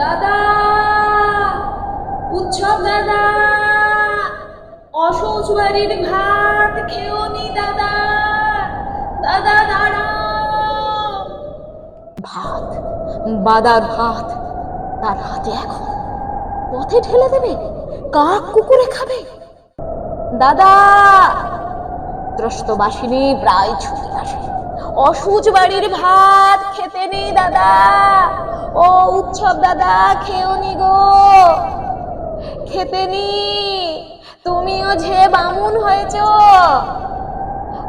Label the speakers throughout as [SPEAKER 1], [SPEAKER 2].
[SPEAKER 1] দাদা, উৎসব দাদা অসৌচ বাড়ির ভাত খেও নি দাদা দাদা দাঁড়াও।
[SPEAKER 2] ভাত, বাদার ভাত, তার হাতে এখন পথে ঠেলে দেবে, কাক কুকুরে খাবে। দাদা, ত্রস্তবাসিনী প্রায় ছুটে আসে। অসুচ বাড়ির ভাত খেতে নেই দাদা। ও উৎসব দাদা, খেও নি গো। খেতে নি। তুমিও যে বামুন হয়েছ।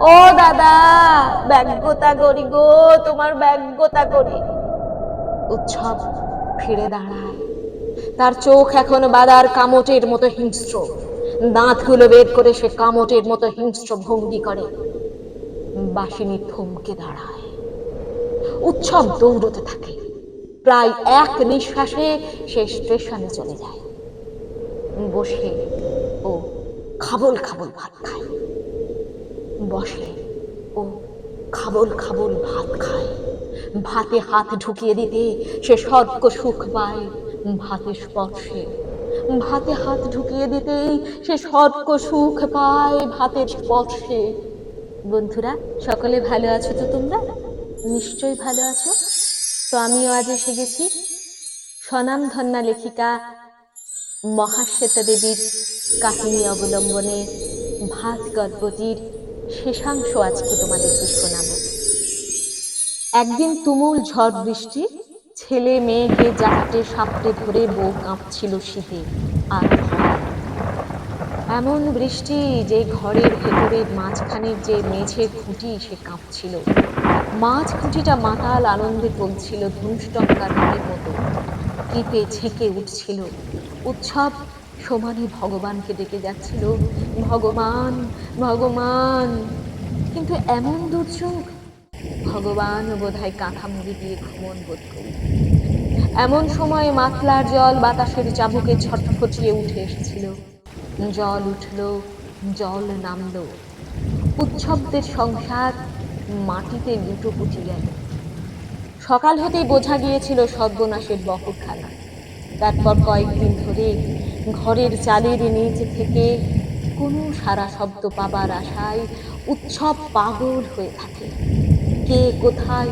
[SPEAKER 2] ও দাদা ব্যগ্যতা করি গো, তোমার ব্যগ্যতা করি। উৎসব ফিরে দাঁড়ায়। তার চোখ এখন বাদার কামটের মতো হিংস্র। দাঁতগুলো বের করে সে কামটের মতো হিংস্র ভঙ্গি করে। বাসিনী থমকে দাঁড়ায়। উৎসব দৌড়তে থাকে। প্রায় এক নিঃশ্বাসে সে স্টেশনে চলে যায়। বসে ও খাবল খাবল ভাত খায়। বসে ও খাবল খাবল ভাত খায়। ভাতে হাত ঢুকিয়ে দিতে সে স্বর্গ সুখ পায় ভাতে স্পর্শে। ভাতে হাত ঢুকিয়ে দিতেই সে স্বর্গ সুখ পায় ভাতের স্পর্শে। বন্ধুরা, সকলে ভালো আছো তো তোমরা? নিশ্চয়ই ভালো আছো। তো আমিও আজ এসে গেছি স্বনামধন্যা লেখিকা, মহাশ্বেতা দেবীর কাহিনী অবলম্বনে ভাত গল্পটির শেষাংশ আজকে তোমাদেরকে শোনাবো। একদিন তুমুল ঝড় বৃষ্টি, ছেলে মেয়েকে জাপটে সাপটে ধরে বউ কাঁপছিল শীতে আর এমন বৃষ্টি যে ঘরের ভেতরের মাঝখানের যে মেঝের খুঁটি সে কাঁপছিল। মাঝ খুঁটিটা মাতাল আনন্দে চলছিল ধনুষ্টঙ্কার মনের মতো। কেঁপে ছেঁকে উঠছিল। উৎসব সমানে ভগবানকে ডেকে যাচ্ছিল। ভগবান ভগবান। কিন্তু এমন দুর্যোগ ভগবান বোধহয় কাঁথা মুড়ি দিয়ে ঘুমন বোধ করি। এমন সময় মাতলার জল বাতাসের চাবুকে ছটফটিয়ে উঠে এসেছিল। জল উঠল, জল নামলো। উৎসবদের সংসার মাটিতে লুটো লুটোপুটি গেল। সকাল হতেই বোঝা গিয়েছিল সর্বনাশের বহরখানা তারপর কয়েকদিন ধরে ঘরের চালের নিচ থেকে কোনো সারা শব্দ পাবার আশায় উৎসব পাগল হয়ে থাকে। কে কোথায়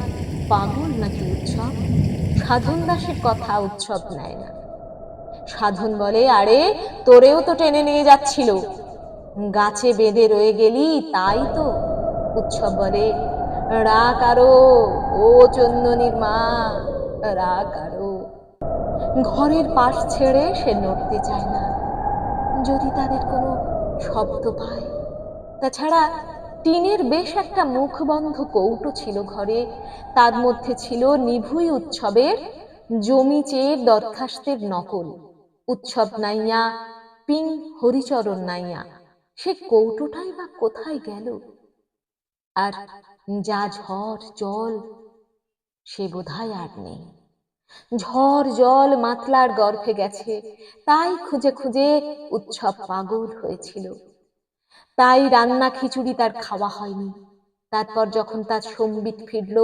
[SPEAKER 2] পাগল নাকি উৎসব? সাধন দাসের কথা উৎসব নেয় না। সাধন বলে, আরে, তোরেও তো টেনে নিয়ে যাচ্ছিল। গাছে বেঁধে রয়ে গেলি, তাই তো। উৎসব বলে রাগ আরও ও চন্দনীর মা রাগ আরও ঘরের পাশ ছেড়ে সে নড়তে চায় না। যদি তাদের কোনো শব্দ পায়। তাছাড়া টিনের বেশ একটা মুখবন্ধ কৌটো ছিল ঘরে। তার মধ্যে ছিল নিভুই উৎসবের, জমি চেয়ে দরখাস্তের নকল। উৎসব নাইয়া, পিং হরিচরণ নাইয়া। সে কৌটোটাই বা কোথায় গেল? আর যা ঝড় জল, সে বোধহয় আর নেই। ঝড় জল মাতলার গর্ভে গেছে, তাই খুঁজে খুঁজে উৎসব পাগল হয়েছিল। তাই রান্না খিচুড়ি তার খাওয়া হয়নি। তারপর যখন তার সম্বিত ফিরল,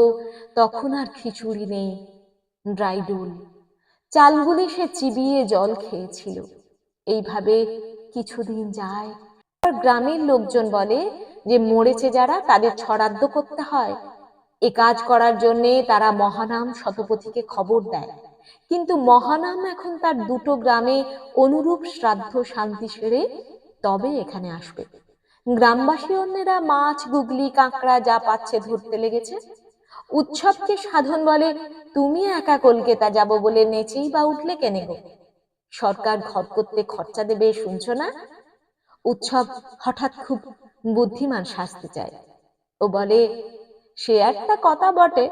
[SPEAKER 2] তখন আর খিচুড়ি নেই ড্রাইডোল চালগুলি সে চিবিয়ে জল খেয়েছিল। এইভাবে কিছুদিন যায়। গ্রামের লোকজন বলে যে মরেছে যারা, তাদের ছড়াদ্দ করতে হয়। এ কাজ করার জন্যে তারা মহানাম শতপথীকে খবর দেয়। কিন্তু মহানাম এখন তার দুটো গ্রামে অনুরূপ শ্রাদ্ধ শান্তি সেরে তবে এখানে আসবে। গ্রামবাসী অন্যেরা মাছ, গুগলি, কাঁকড়া যা পাচ্ছে ধরতে লেগেছে। উৎসবকে সাধন বলে, তুমি একা কলকাতা যাব বলে নেচেই বা উঠলে কেনে গো? সরকার ঘর করতে খরচা দেবে, শুনছো না? উৎসব হঠাৎ খুব বুদ্ধিমান সাজতে চায়। ও বলে, সে একটা কথা বটে।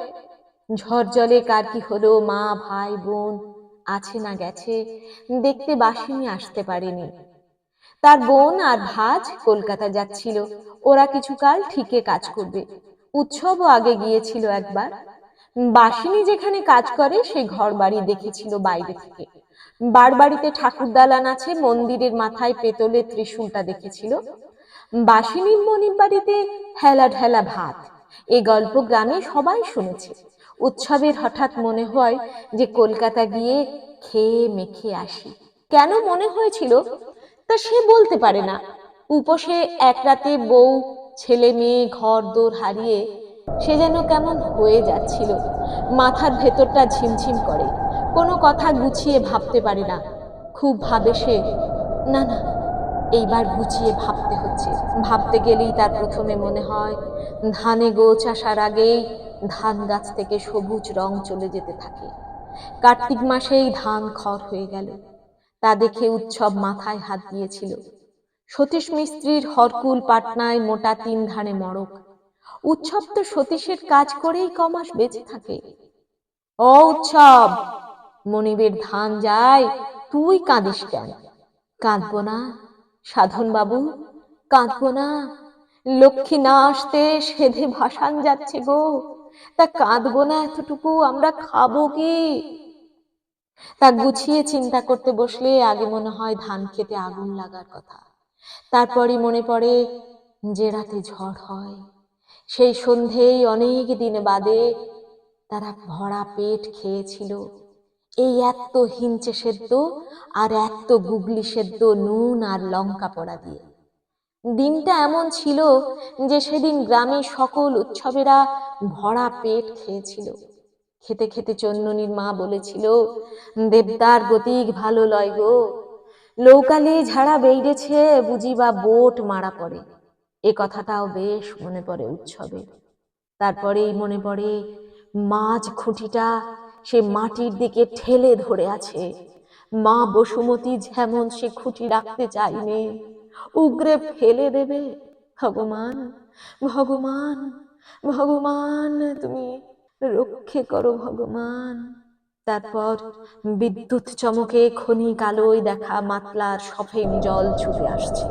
[SPEAKER 2] ঝড় জলে কার কি হলো, মা, ভাই, বোন, আছে না গেছে, দেখতে বাসিনী, আসতে পারেনি। তার বোন আর ভাজ কলকাতা যাচ্ছিল। ওরা কিছুকাল ঠিকে কাজ করবে। উৎসবও আগে গিয়েছিল একবার। বাসিনী যেখানে কাজ করে, সে ঘর বাড়ি দেখেছিল বাইরে থেকে। বাড়বাড়িতে ঠাকুর দালান আছে, মন্দিরের মাথায় পেতলের ত্রিশূলটা দেখেছিল। বাসিনীর মনির বাড়িতে হেলা ঢেলা ভাত। এ গল্প গ্রামে সবাই শুনেছে। উৎসবের হঠাৎ মনে হয় যে কলকাতা গিয়ে খেয়ে মেখে আসি। কেন মনে হয়েছিল? তা সে বলতে পারে না। উপসে এক রাতে বউ, ছেলে মেয়ে ঘর দোর হারিয়ে সে যেন কেমন হয়ে যাচ্ছিল। মাথার ভেতরটা ঝিমঝিম করে। কোনো কথা গুছিয়ে ভাবতে পারে না। খুব ভাবে সে, না না এইবার গুছিয়ে ভাবতে হচ্ছে। ভাবতে গেলেই তার প্রথমে মনে হয়, ধানে গোছ আসার আগেই ধান গাছ থেকে সবুজ রং চলে যেতে থাকে। কার্তিক মাসেই ধান খড় হয়ে গেল। তা দেখে উৎসব মাথায় হাত দিয়েছিল। সতীশ মিস্ত্রির হরকুল পাটনায় মোটা তিন ধানে মড়ক। উৎসব তো সতীশের কাজ করেই কমাস বেঁচে থাকে। ও উৎসব, মনিবের ধান যায়, তুই কাঁদিস কেন? কাঁদবো না। সাধন বাবু কাঁদবো না। লক্ষ্মী না আসতে সেধে ভাসান যাচ্ছে গো। তা কাঁদবো না এতটুকু, আমরা খাব কি? তা গুছিয়ে চিন্তা করতে বসলে আগে মনে হয় ধান খেতে আগুন লাগার কথা। তারপরই মনে পড়ে, যে রাতে ঝড় হয়। সেই সন্ধেই অনেক দিন বাদে তারা ভরা পেট খেয়েছিল। এই এত হিঞ্চে সেদ্ধ আর এত গুগলি সেদ্ধ নুন আর লঙ্কা পড়া দিয়ে। দিনটা এমন ছিল যে সেদিন গ্রামের সকল উৎসবেরা ভরা পেট খেয়েছিল। খেতে খেতে চন্ননীর মা বলেছিল, দেবদার গতিক ভালো লয় গো। লৌকালে ঝাড়া বেইরেছে বুঝি বা বোট মারা পড়ে। এ কথাটাও বেশ মনে পড়ে উৎসবে। তারপরেই মনে পড়ে মাছ খুঁটিটা সে মাটির দিকে ঠেলে ধরে আছে। মা বসুমতী যেমন সে খুঁটি রাখতে চাইনি উগরে ফেলে দেবে। ভগবান ভগবান ভগবান, তুমি রক্ষে করো ভগবান। তারপর বিদ্যুৎ চমকে ক্ষণিক আলোয় দেখা মাতলার সফেম জল ছুটে আসছে।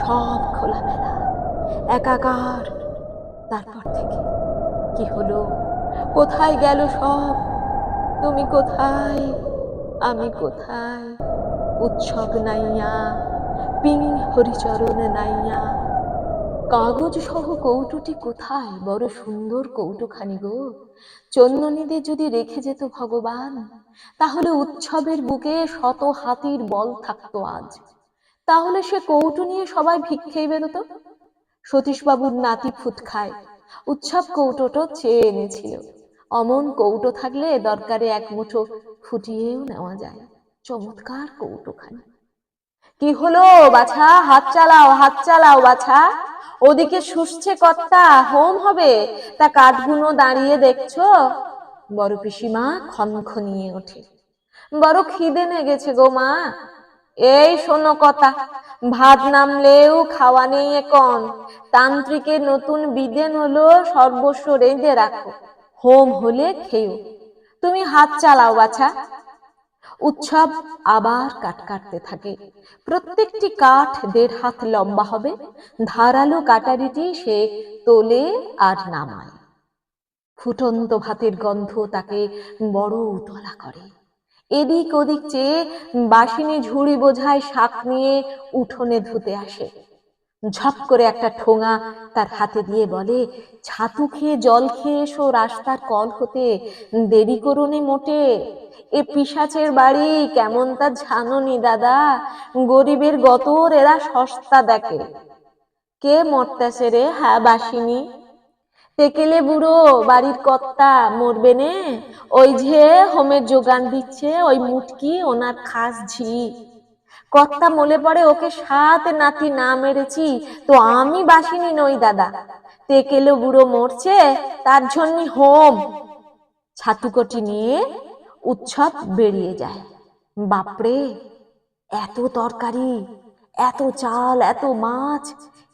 [SPEAKER 2] সব খোলামেলা, একাকার। তারপর থেকে কি হলো? কোথায় গেল সব? তুমি কোথায়? আমি কোথায়? উৎসব নাইয়া পিং হরিচরণ নাইয়া। কাগজ সহ কৌটুটি কোথায়? বড় সুন্দর কৌটুখানি গো। চন্দনীদের যদি রেখে যেত ভগবান, তাহলে উৎসবের বুকে শত হাতির বল থাকতো আজ। তাহলে সে কৌটু নিয়ে সবাই ভিক্ষেই বেরোতো? সতীশবাবুর নাতি ফুট খায় উৎসব কৌটোটো চেয়ে এনেছিল। অমন কৌটো থাকলে দরকারে এক মুঠো ফুটিয়েও নেওয়া যায়। চমৎকার কৌটোখানি। কি হলো বাছা? হাত চালাও হাত চালাও বাছা। ওদিকে শুষছে কর্তা, হোম হবে। তা কাঠগুলো দাঁড়িয়ে দেখছ? বড় পিসিমা খনখনিয়ে ওঠে। বড় খিদে লেগেছে গো মা। এই শোনো কথা ভাত নামলেও খাওয়া নেই এখন। তান্ত্রিকের নতুন বিদেন হলো সর্বস্ব রেঁধে রাখো। হোম হলে খেও তুমি হাত চালাও, বাছা। উৎসব আবার কাট কাটতে থাকে। প্রত্যেকটি কাঠ দেড় হাত লম্বা হবে। ধারালো কাটারিটি সে তোলে আর নামায়। ফুটন্ত ভাতের গন্ধ তাকে বড় উতলা করে। এদিক ওদিক চেয়ে বাসিনী ঝুড়ি বোঝায় শাক নিয়ে উঠোনে ধুতে আসে। ঝপ করে একটা ঠোঙা তার হাতে দিয়ে বলে, ছাতু খেয়ে জল খেয়ে এসো, রাস্তার কল হতে দেরি করুনে মোটে। এ পিসাচের বাড়ি কেমন তা জানোনি দাদা? গরিবের গতর এরা সস্তা দেখে। কে মরতেছে রে হ্যাঁ বাসিনী? তেকেলে বুড়ো বাড়ির কর্তা মরবে নে। ওই যে হোমের যোগান দিচ্ছে, ওই মুটকি ওনার খাস ঝি। কর্তা মলে পড়ে, ওকে সাত নাতি না মেরেছি, তো আমি বাসিনি নই দাদা। তেকেলে বুড়ো মরছে, তার জন্য হোম। ছাতুকটি নিয়ে উৎসব বেরিয়ে যায়। বাপরে, এত তরকারি, এত চাল, এত মাছ,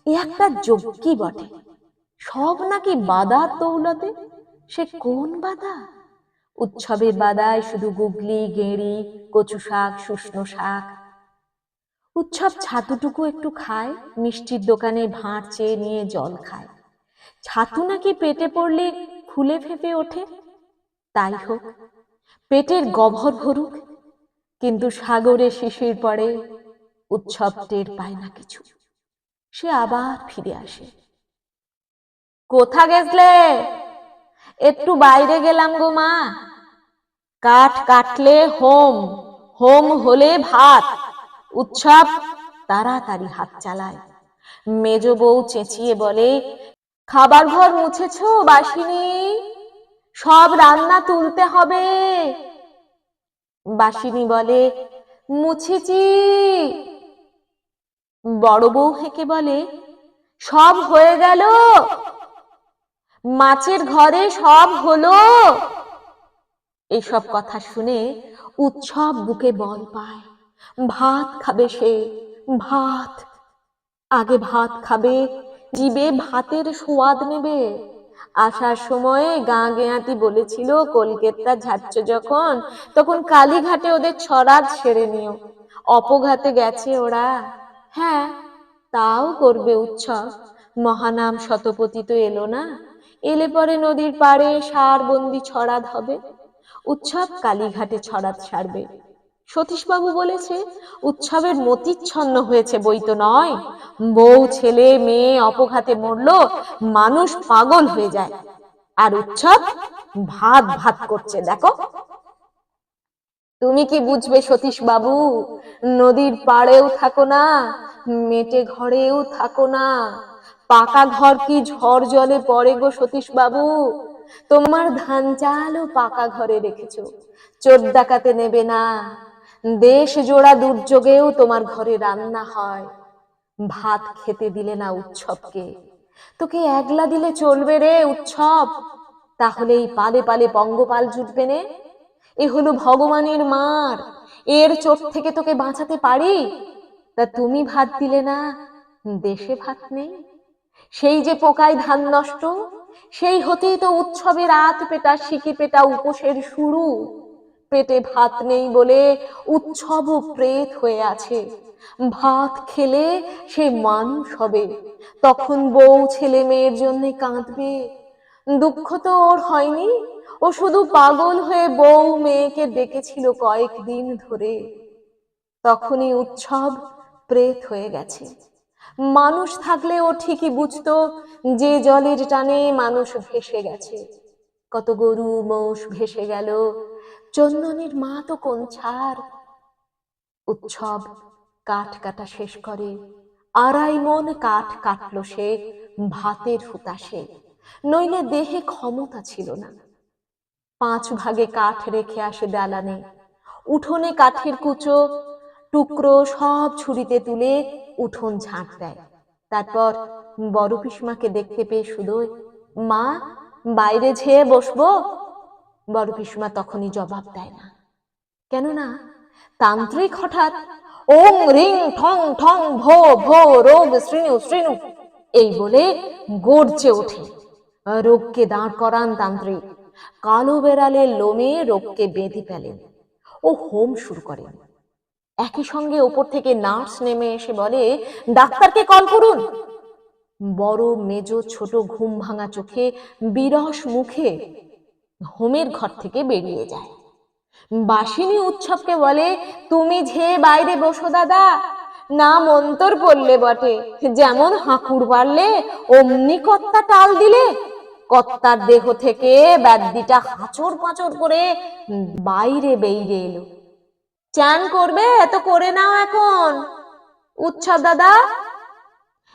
[SPEAKER 2] এ একটা যজ্ঞই বটে। সব নাকি বাদার দৌলতে সে কোন বাদা? উৎসবের বাদায় শুধু গুগলি, গেঁড়ি, কচু শাক শুষ্নো শাক উৎসব ছাতুটুকু একটু খায়, মিষ্টির দোকানে ভাঁড় চেয়ে নিয়ে জল খায়। ছাতু নাকি পেটে পড়লে ফুলে ফেপে ওঠে? তাই হোক, পেটের গভর ভরুক, কিন্তু সাগরে শিশির পরে উৎসব টের পায় না কিছু। সে আবার ফিরে আসে। কোথা গেছলে? একটু বাইরে গেলাম গো মা। কাঠ কাটলে হোম হোম হলে ভাত। উৎসব তাড়াতাড়ি হাত চালায়। মেজ বউ চেঁচিয়ে বলে, খাবার ঘর মুছেছো, বাসিনী? সব রান্না তুলতে হবে। বাসিনী বলে, মুছেছি। বড় বউ হেঁকে বলে, সব হয়ে গেল। মাছের ঘরে সব হলো। এসব কথা শুনে উৎসব বুকে বল পায়। ভাত খাবে সে, ভাত। আগে ভাত খাবে, জিবে ভাতের সোয়াদ নেবে। আসার সময়ে গা গেয়াতি বলেছিল কলকাতা যাচ্ছ যখন, তখন কালীঘাটে ওদের ছড়াত সেরে নিও। অপঘাতে গেছে ওরা। হ্যাঁ তাও করবে উৎসব। মহানাম শতপতি তো এলো না। এলে পরে নদীর পাড়ে সার বন্দি ছড়াদ হবে। উৎসব কালীঘাটে ছড়াত সারবে। সতীশবাবু বলেছে, উৎসবের মতিচ্ছন্ন হয়েছে বই তো নয়। বউ, ছেলে, মেয়ে অপঘাতে মরলো, মানুষ পাগল হয়ে যায়। আর উৎসব ভাত ভাত করছে, দেখো। তুমি কি বুঝবে সতীশ বাবু নদীর পাড়েও থাকো না, মেটে ঘরেও থাকো না। পাকা ঘর কি ঝড় জলে পড়ে গো সতীশ বাবু তোমার ধান চালও পাকা ঘরে রেখেছো, চোর ডাকাতে নেবে না। দেশ জোড়া দুর্যোগেও তোমার ঘরে রান্না হয়। ভাত খেতে দিলে না উৎসবকে। তোকে একলা দিলে চলবে রে উৎসব। তাহলে এই পালে পালে পঙ্গপাল জুটবে নে। এ হলো ভগবানের মার। এর চোট থেকে তোকে বাঁচাতে পারি। তা তুমি ভাত দিলে না, দেশে ভাত নেই। সেই যে পোকায় ধান নষ্ট, সেই হতেই তো উৎসবের রাত পেটা, সিকি পেটা, উপোসের শুরু। পেটে ভাত নেই বলে উৎসব প্রেত হয়ে আছে। ভাত খেলে সে মানুষ হবে। তখন বউ ছেলে মেয়ের জন্য কাঁদবে। দুঃখ তো ওর হয়নি। ও শুধু পাগল হয়ে বউ মেয়েকে ডেকেছিল কয়েকদিন ধরে। তখনই উৎসব প্রেত হয়ে গেছে। মানুষ থাকলে ও ঠিকই বুঝতো, যে জলের টানে মানুষ ভেসে গেছে। কত গরু মোষ ভেসে গেল। চন্দনের মা তো কোন ছাড় উৎসব কাঠ কাটা শেষ করে, আড়াই মন কাঠ কাটলো সে ভাতের হুতাশে। নইলে দেহে ক্ষমতা ছিল না। পাঁচ ভাগে কাঠ রেখে আসে দালানে। উঠোনে কাঠের কুচো, টুকরো সব ছুরিতে তুলে উঠোন ঝাঁট দেয়। তারপর বড় পিসমাকে দেখতে পেয়ে শুধু মা, বাইরে ঝেয়ে বসবো? বড় পিসমা তখনই জবাব দেয় না। কেননা তান্ত্রিক হঠাৎ ওং রিং ঠং ঠং ভো ভো রোগ শ্রীণু শ্রীণু এই বলে গর্জে ওঠে। রোগকে দাঁড় করান তান্ত্রিক। কালো বেড়ালের লোমে রোগকে বেঁধে ফেলেন। ও হোম শুরু করেন। একই সঙ্গে ওপর থেকে নার্স নেমে এসে বলে, ডাক্তারকে কল করুন। বড় মেজ ছোট ঘুম ভাঙা চোখে বিরস মুখে হোমের ঘর থেকে বেরিয়ে যায়। বাসিনী উৎসবকে বলে তুমি যে বাইরে বসো দাদা না মন্তর পড়লে বটে। যেমন হাঁকুর বাড়লে অমনি কর্তা টাল দিলে। কর্তার দেহ থেকে ব্যাদ্যিটা হাঁচর পাঁচর করে বাইরে বেরিয়ে এলো। চান করবে তো করে নাও এখন। উৎসব দাদা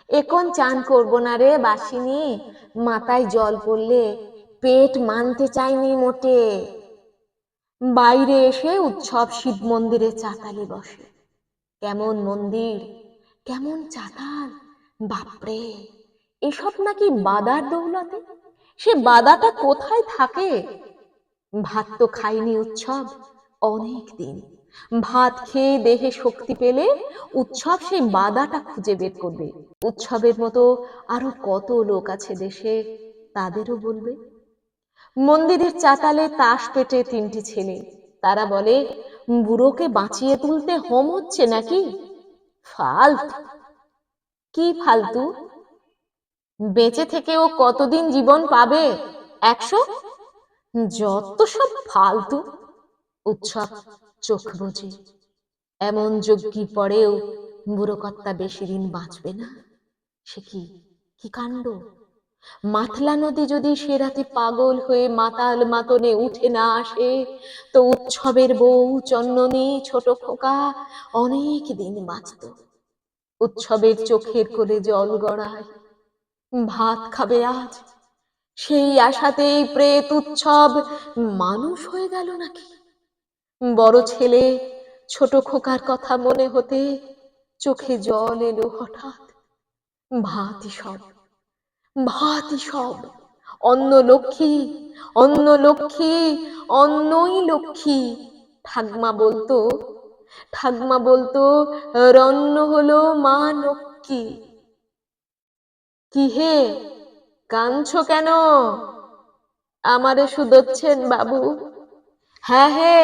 [SPEAKER 2] এখন চান করব না রে বাসিনী। মাথায় জল পড়লে পেট মানতে চাইনি মোটে। বাইরে এসে উৎসব শিব মন্দিরে চাতালে বসে। কেমন মন্দির, কেমন চাতাল, বাপরে! এসব নাকি বাদার দৌলতে? সে বাদাটা কোথায় থাকে? ভাত তো খাইনি উৎসব অনেক দিন। ভাত খেয়ে দেহে শক্তি পেলে উৎসব সেই বাদাটা খুঁজে বের করবে। উৎসবের মতো আরও কত লোক আছে দেশে, তাদেরও বলবে। মন্দিরের চাতালে তাস পেটে তিনটি ছেলে। তারা বলে, বুড়োকে বাঁচিয়ে তুলতে হোম হচ্ছে নাকি? ফালতু। কি ফালতু? বেঁচে থেকে ও কতদিন জীবন পাবে? একশো? যত সব ফালতু। উৎসব চোখ বোঝে এমন যজ্ঞি পরেও বুড়ো কর্তা বেশি দিন বাঁচবে না। সে কি কি কাণ্ড? মাতলা নদী যদি সে রাতে পাগল হয়ে মাতাল মাতনে উঠে না আসে, তো উৎসবের বউ চন্ননী ছোট খোকা অনেক দিন বাঁচত। উৎসবের চোখের কোলে জল গড়ায়, ভাত খাবে আজ, সেই আশাতেই প্রেত উৎসব মানুষ হয়ে গেল নাকি? বড় ছেলে ছোট খোকার কথা মনে হতে চোখে জল এলো হঠাৎ, ভাতই সব। ভাতই সব। অন্ন লক্ষ্মী অন্ন লক্ষ্মী অন্নই লক্ষ্মী। ঠাকমা বলতো ঠাকমা বলতো, রন্ন হলো মা লক্ষ্মী। কি হে কাঁদছো কেন? আমারে শুধোচ্ছেন বাবু। হ্যাঁ হে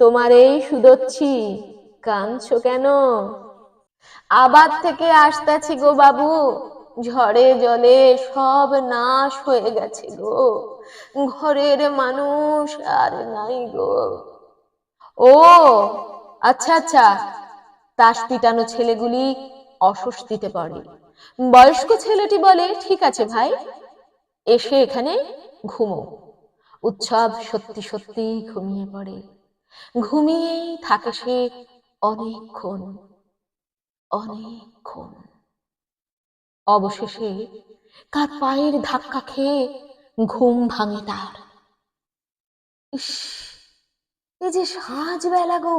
[SPEAKER 2] তোমার এই শুধোচ্ছি, কাঁদছো কেন? আবার থেকে আসতেছি গো বাবু। ঝড়ে জলে সব নাশ হয়ে গেছে গো। ঘরের মানুষ আর নাই গো। ও আচ্ছা আচ্ছা। তাস পিটানো ছেলেগুলি অস্বস্তিতে পড়ে। বয়স্ক ছেলেটি বলে, ঠিক আছে ভাই, এসে এখানে ঘুমো। উৎসব সত্যি সত্যি ঘুমিয়ে পড়ে। ঘুমিয়েই থাকে সে অনেকক্ষণ অনেকক্ষণ। অবশেষে কার পায়ের ধাক্কা খেয়ে ঘুম ভাঙে তার। এই যে সাজ বেলা গো!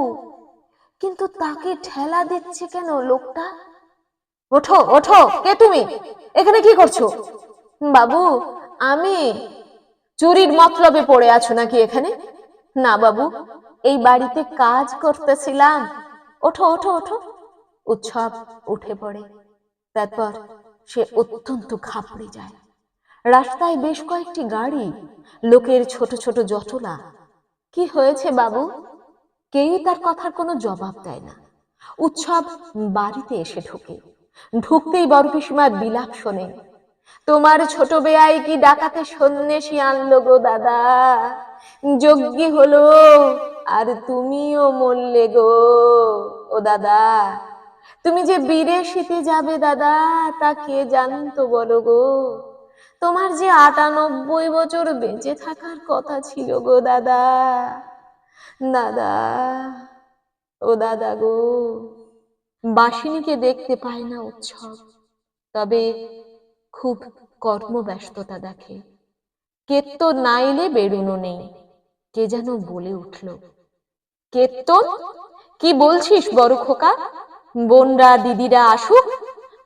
[SPEAKER 2] কিন্তু তাকে ঠেলা দিচ্ছে কেন লোকটা? ওঠো ওঠো, কে তুমি? এখানে কি করছ? বাবু, আমি চুরির মতলবে পড়ে আছো নাকি এখানে? না বাবু, এই বাড়িতে কাজ করতেছিলাম। ওঠো ওঠো ওঠো। উৎসব উঠে পড়ে। তারপর সে অত্যন্ত ঘাবড়ে যায়। রাস্তায় বেশ কয়েকটি গাড়ি, লোকের ছোট ছোট জটলা কি হয়েছে বাবু? কেউই তার কথার কোনো জবাব দেয় না। উৎসব বাড়িতে এসে ঢোকে। ঢুকতেই বড় পিসিমার বিলাপ শোনে। তোমার ছোট বেয়াই কি ডাকাতে সন্ন্যাসী আনলো গো দাদা? যজ্ঞী হলো, আর তুমিও মরলে গো। ও দাদা তুমি যে বিদেশিতে যাবে দাদা, তা কে জানতো বলো গো? তোমার যে আটানব্বই বছর বেঁচে থাকার কথা ছিল গো দাদা দাদা, ও দাদা গো। বাসিনীকে দেখতে পায় না উৎসব, তবে খুব কর্মব্যস্ততা দেখে। কেত্ত নাইলে বেরুনো নেই, কে যেন বলে উঠল। কেত্তন কি বলছিস বড় খোকা? বোনরা, দিদিরা আসুক,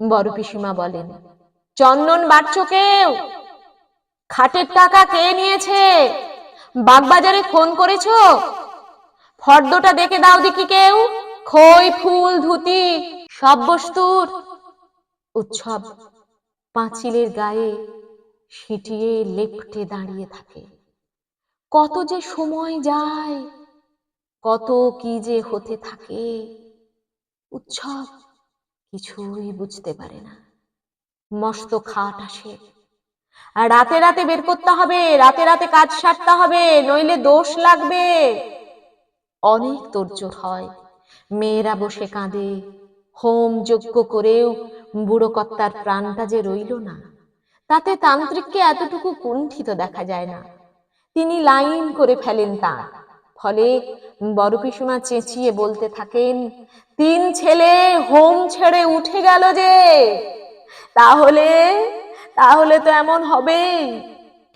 [SPEAKER 2] বড় পিসিমা বলেন, চন্দন বাড়ছ কেউ? খাটের টাকা কে নিয়েছে? বাগবাজারে ফোন করেছ? ফর্দটা দেখে দাও দেখি কেউ? খই, ফুল, ধুতি, সব বস্তুর উৎসব পাঁচিলের গায়ে সিটিয়ে লেপটে দাঁড়িয়ে থাকে। কত যে সময় যায়, কত কি যে হতে থাকে। উৎসব কিছুই বুঝতে পারে না। মস্ত খাট আসে। রাতে রাতে বের করতে হবে, রাতে রাতে কাজ সারতে হবে, নইলে দোষ লাগবে। অনেক তোরজোর হয়। মেয়েরা বসে কাঁদে। হোম যজ্ঞ করেও বুড়ো কর্তার প্রাণটা যে রইল না, তাতে তান্ত্রিককে এতটুকু কুণ্ঠিত দেখা যায় না। তিনি লাইন করে ফেলেন তার। ফলে বড় পিসুমা চেঁচিয়ে বলতে থাকেন তিন ছেলে হোম ছেড়ে উঠে গেল যে। তাহলে তাহলে তো এমন হবেই।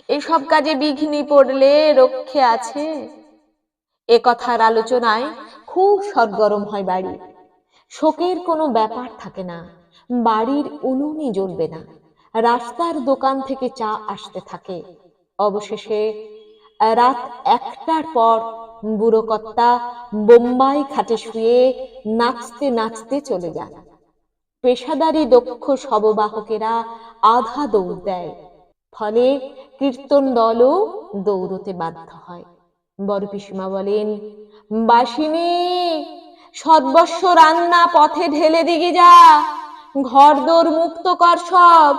[SPEAKER 2] এসব কাজে বিঘ্নি পড়লে রক্ষে আছে। এ কথার আলোচনায় খুব সরগরম হয় বাড়ি। শোকের কোনো ব্যাপার থাকে না। বাড়ির উনুনই জ্বলবে না। রাস্তার দোকান থেকে চা আসতে থাকে। অবশেষে রাত একটার পর বুড়ো কর্তা বোম্বাই খাটে শুয়ে নাচতে নাচতে চলে যান। পেশাদারি দক্ষ শববাহকেরা আধা দৌড় দেয়, ফলে কীর্তন দলও দৌড়তে বাধ্য হয়। বড় পিসিমা বলেন, বাসিনী, সর্বস্ব রান্না পথে ঢেলে দিকে যা ঘর দোর মুক্ত কর সব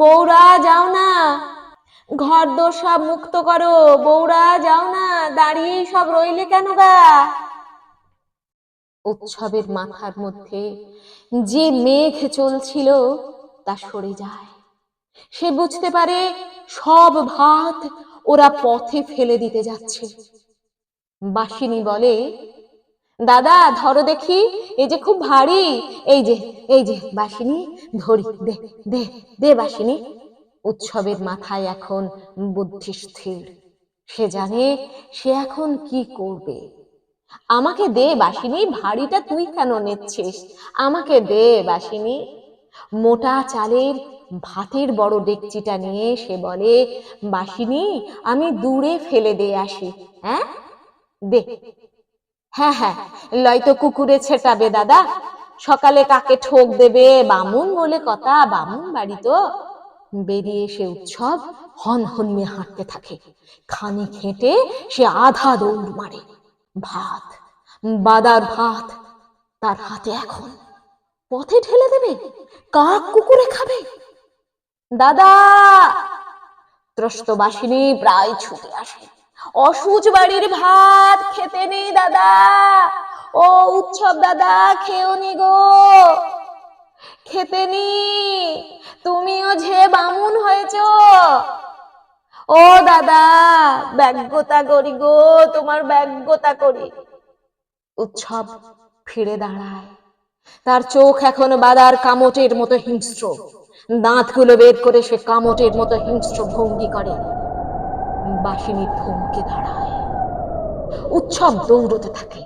[SPEAKER 2] বৌরা যাও না ঘর দোর সব মুক্ত করো। বৌরা যাও না, দাঁড়িয়েই সব রইলে কেন গা? উৎসবের মাথার মধ্যে যে মেঘ চলছিল, তা সরে যায়। সে বুঝতে পারে সব ভাত ওরা পথে ফেলে দিতে যাচ্ছে। বাসিনী বলে, দাদা, ধরো দেখি, এই যে খুব ভারী, এই যে এই যে, বাসিনী, ধরি, দে দে দে, বাসিনী। উৎসবের মাথায় এখন বুদ্ধি স্থির। সে জানে সে এখন কি করবে। আমাকে দে বাসিনী ভারীটা তুই কেন নিচ্ছিস? আমাকে দে বাসিনী। মোটা চালের ভাতের বড় ডেকচিটা নিয়ে সে বলে বাসিনী আমি দূরে ফেলে দিয়ে আসি। হ্যাঁ? দে। হ্যাঁ হ্যাঁ। লয়তো কুকুরে ছেটাবে দাদা। সকালে কাকে ঠোক দেবে? বামুন বলে কথা বামুন বাড়ি তো। বেরিয়ে সে উৎসব হন হনিয়ে হাঁটতে থাকে। খানি খেটে সে আধা দৌড় মারে। ভাত বাদার ভাত তার হাতে এখন। পথে ঠেলে দেবে কাক কুকুরে খাবে। দাদা! ত্রস্তবাসিনী প্রায় ছুটে আসে। অসুচ বাড়ির ভাত খেতে নেই দাদা। ও উৎসব দাদা খেও নি গো। খেতে নি তুমিও যে বামুন হয়েছ। ও দাদা, ব্যগ্যতা করি গো, তোমার ব্যগ্যতা করি। উৎসব ফিরে দাঁড়ায়। তার চোখ এখন বাদার কামটের মতো হিংস্র। দাঁতগুলো বের করে সে কামটের মতো হিংস্র ভঙ্গি করে। বাসিনী থমকে দাঁড়ায়। উৎসব দৌড়তে থাকে।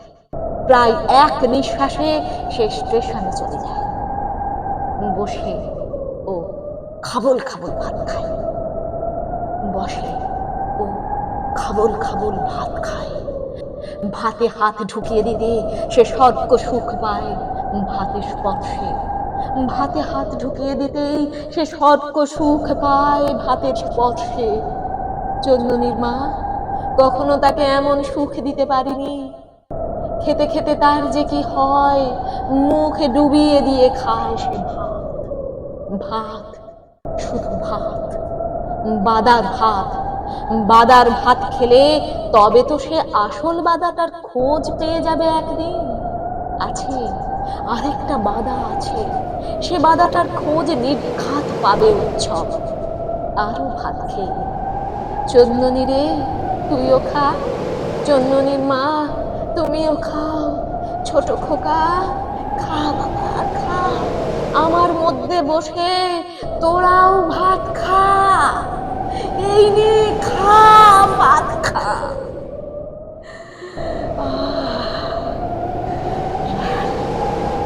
[SPEAKER 2] প্রায় এক নিঃশ্বাসে সে স্টেশনে চলে যায়। বসে ও খাবল খাবল ভাত খায়। বসে ও খাবল খাবল ভাত খায়। ভাতে হাত ঢুকিয়ে দিতে সে স্বর্গ সুখ পায়। ভাতে স্পর্শে ভাতে হাত ঢুকিয়ে দিতেই সে স্বর্গ সুখ পায়। ভাতের স্পর্শে চন্দনীর মা কখনো তাকে এমন সুখ দিতে পারিনি। খেতে খেতে তার যে কি হয়, মুখে ডুবিয়ে দিয়ে খায় সে ভাত। ভাত, শুধু ভাত। বাদার ভাত। বাদার ভাত খেলে তবে তো সে আসল বাদাটার খোঁজ পেয়ে যাবে একদিন। আছে, আরেকটা বাদা আছে। সে বাদাটার খোঁজ নির্ঘাত পাবে উৎসব। আরও ভাত খেয়ে চন্দনী রে, তুইও খা। চন্দনীর মা, তুমিও খাও। ছোট খোকা, খা বাবা, খা। আমার মধ্যে বসে তোরাও ভাত খা। এই নে, খা, ভাত খা।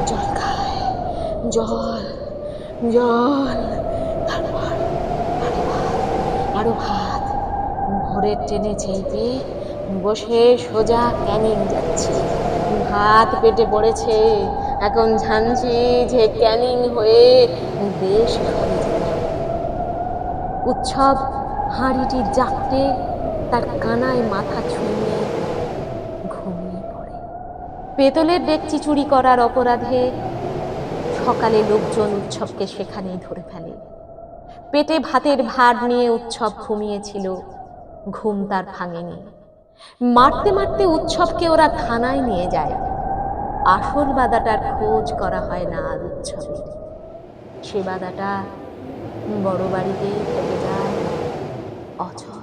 [SPEAKER 2] জল খায়, জল জল। তারপর আরও ভাত। ভোরের ট্রেনে চেপে বসে সোজা ক্যানিং যাচ্ছে। ভাত পেটে পড়েছে। এখন ঝানছি যে ক্যানিং হয়ে বেশ উৎসব হাঁড়িটির জাপটে তার কানায় মাথা ছুঁয়ে ঘুমিয়ে পড়ে। পেতলের ডেকচি চুরি করার অপরাধে সকালে লোকজন উৎসবকে সেখানেই ধরে ফেলে। পেটে ভাতের ভার নিয়ে উৎসব ঘুমিয়েছিল, ঘুম তার ভাঙেনি। মারতে মারতে উৎসবকে ওরা থানায় নিয়ে যায়। আসল বাদাটার খোঁজ করা হয় না আর উৎসবে। সে বাদাটা বড় বাড়িতে থেকে যায়। অচল।